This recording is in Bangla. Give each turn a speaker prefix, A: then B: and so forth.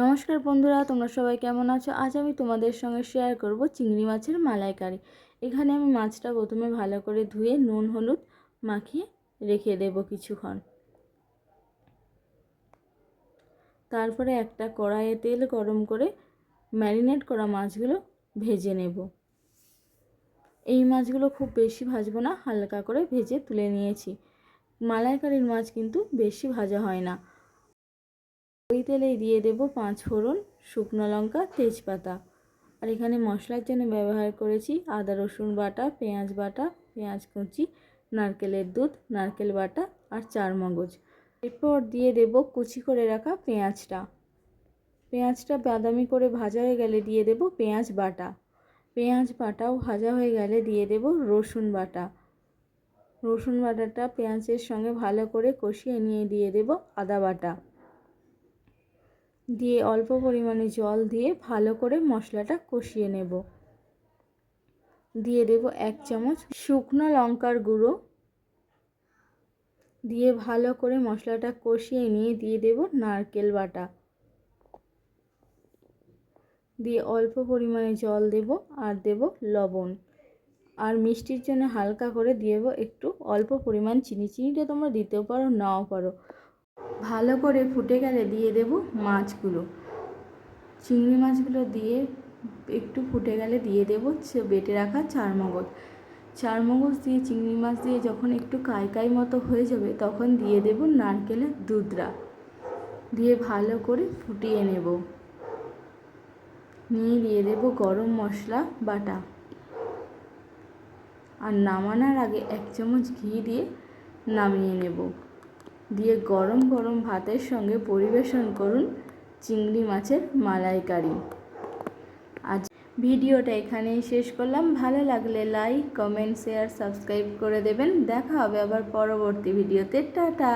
A: নমস্কার বন্ধুরা, তোমরা সবাই কেমন আছো? আজ আমি তোমাদের সঙ্গে শেয়ার করব চিংড়ি মাছের মালাইকারি। এখানে আমি মাছটা প্রথমে ভালো করে ধুয়ে নুন, হলুদ মাখিয়ে রেখে দেব কিছুক্ষণ। তারপরে একটা কড়াইয়ে তেল গরম করে ম্যারিনেট করা মাছগুলো ভেজে নেব। এই মাছগুলো খুব বেশি ভাজবো না, হালকা করে ভেজে তুলে নিয়েছি। মালাইকারির মাছ কিন্তু বেশি ভাজা হয় না। ওই তেলেই দিয়ে দেব পাঁচ ফোড়ন শুকনো লঙ্কা, তেজপাতা। আর এখানে মশলার জন্য ব্যবহার করেছি আদা, রসুন বাটা, পেঁয়াজ বাটা, পেঁয়াজ কুচি, নারকেলের দুধ, নারকেল বাটা আর চার মগজ। এরপর দিয়ে দেব কুচি করে রাখা পেঁয়াজটা। পেঁয়াজটা বাদামি করে ভাজা হয়ে গেলে দিয়ে দেব পেঁয়াজ বাটা। পেঁয়াজ বাটাও ভাজা হয়ে গেলে দিয়ে দেব রসুন বাটা। রসুন বাটাটা পেঁয়াজের সঙ্গে ভালো করে কষিয়ে নিয়ে দিয়ে দেব আদা বাটা। দিয়ে অল্প পরিমাণে জল দিয়ে ভালো করে মশলাটা কষিয়ে নেব। দিয়ে দেব এক চামচ শুকনো লঙ্কার গুঁড়ো। দিয়ে ভালো করে মশলাটা কষিয়ে নিয়ে দিয়ে দেব নারকেল বাটা। দিয়ে অল্প পরিমাণে জল দেব আর দেব লবণ। আর মিষ্টির জন্য হালকা করে দিয়ে দেবো একটু অল্প পরিমাণ চিনি। চিনিটা তোমরা দিতেও পারো, নাও পারো। ভালো করে ফুটে গেলে দিয়ে দেব মাছগুলো। চিংড়ি মাছগুলো দিয়ে একটু ফুটে গেলে দিয়ে দেব বেটে রাখা চার মগজ চার মগজ দিয়ে, চিংড়ি মাছ দিয়ে যখন একটু কাই কাই মতো হয়ে যাবে তখন দিয়ে দেব নারকেলের দুধরা। দিয়ে ভালো করে ফুটিয়ে নেব। নিয়ে দিয়ে দেব গরম মশলা, বাটা। আর নামানোর আগে এক চামচ ঘি দিয়ে নামিয়ে নেব। দিয়ে গরম গরম ভাতের সঙ্গে পরিবেশন করুন চিংড়ি মাছের মালাইকারি। আজ ভিডিওটা এখানেই শেষ করলাম। ভালো লাগলে লাইক কমেন্ট শেয়ার সাবস্ক্রাইব করে দেবেন। দেখা হবে আবার পরবর্তী ভিডিওতে। টাটা!